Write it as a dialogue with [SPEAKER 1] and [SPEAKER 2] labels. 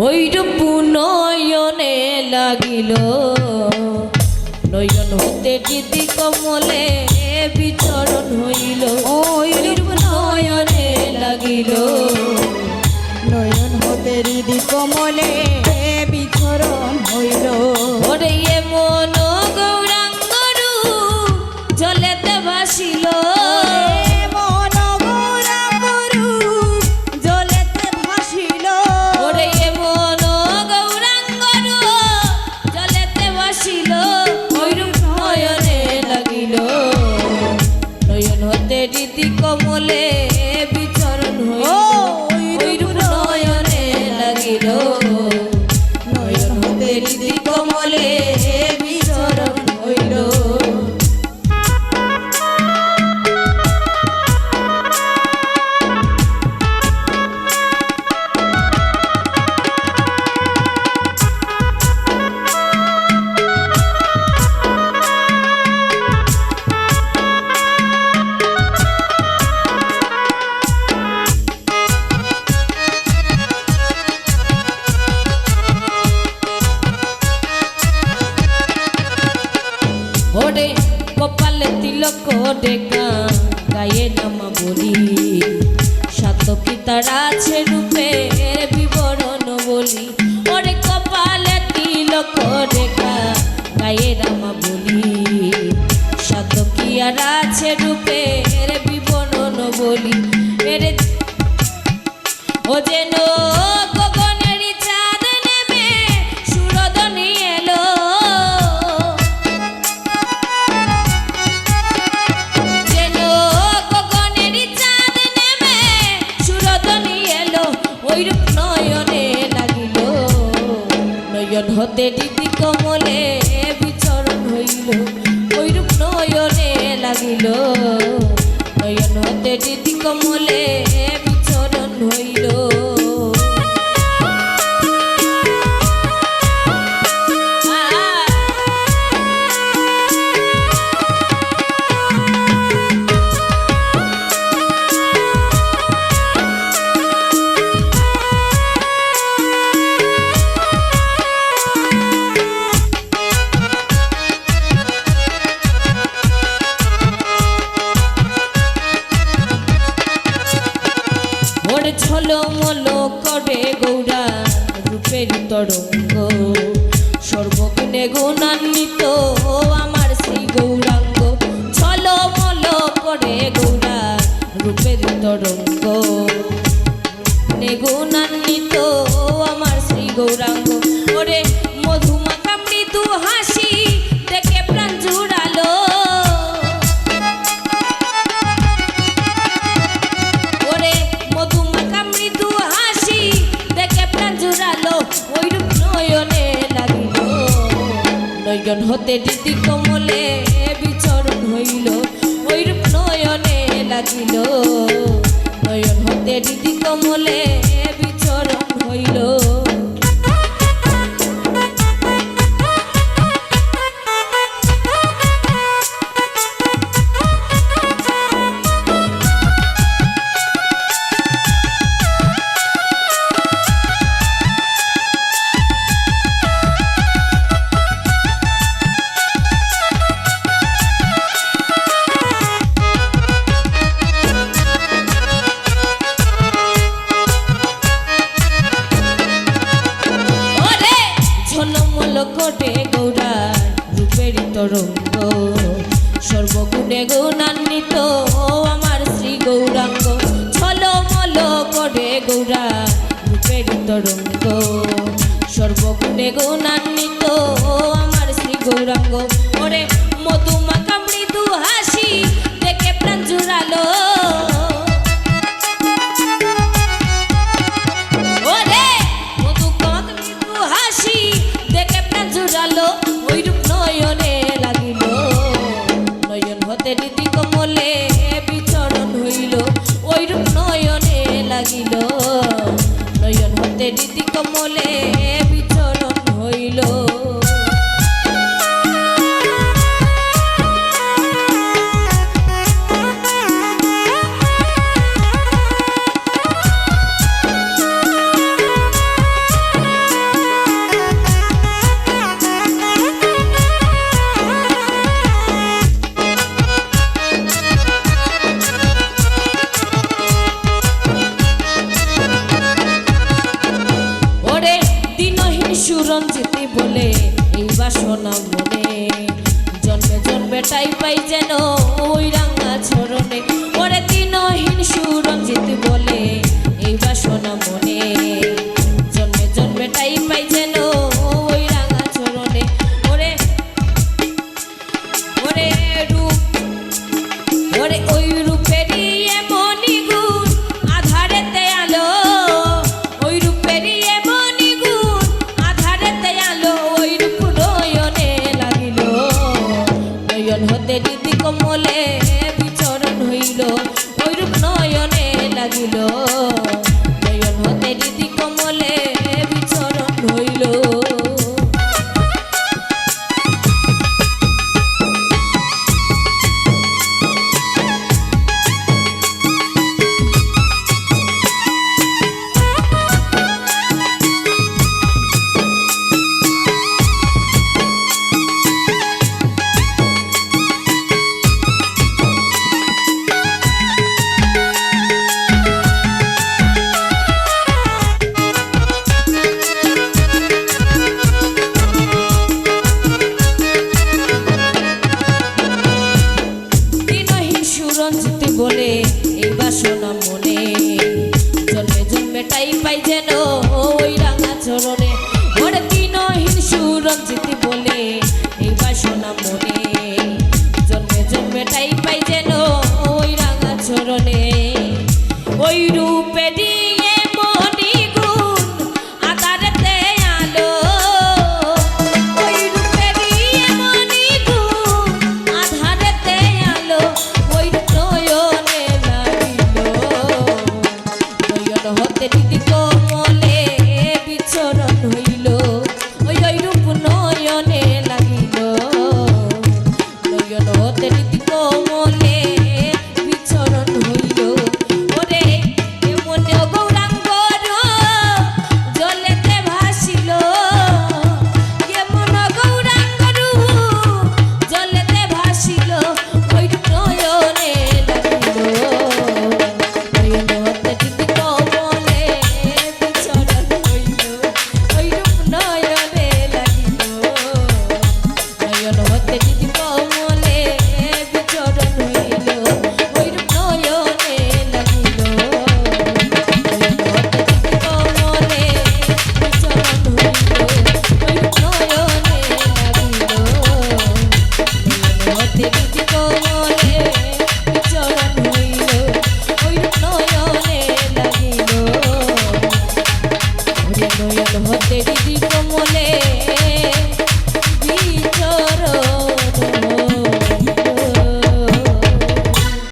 [SPEAKER 1] ওইরূপ নয়নে লাগিল। নয়ন হতে দিদি কমলে বিচরণ হইল। ওইরূপ নয়নে লাগিল।
[SPEAKER 2] নয়ন হতে দিদি কমলে বিচরণ হইল।
[SPEAKER 1] ওরে কপালে তিলক ডেকা গায়ে নামা বলি সাত পিতারা আছে রূপে? লাগিল নয়ন হতে দিদি ওর ছলো মলো করে গৌরা রূপের তরঙ্গ। সর্বগুণে গুণান্বিত আমার সেই গৌরাঙ্গ। ছলো মলো করে গৌরা রূপের তরঙ্গ। হতে দিদি কমলে বিচরণ হইল ওইরূপ নয়নে লাগিল। নয়ন হতে দিদি কমলে বিচরণ হইল। গৌরা রূপের তরঙ্গ সর্বগুণে গুণান্বিত আমার শ্রী গৌরাঙ্গ। ওরে মধুমাখা নয়ন সুরঞ্জিতি বলে, এই বাসনা মনে। জন্মে জন্মে টাই পাই যেন ওই রাঙা ছরণে ওরে দিনহীন জিতি বলে, এই বাসনা মনে। namo te satélite.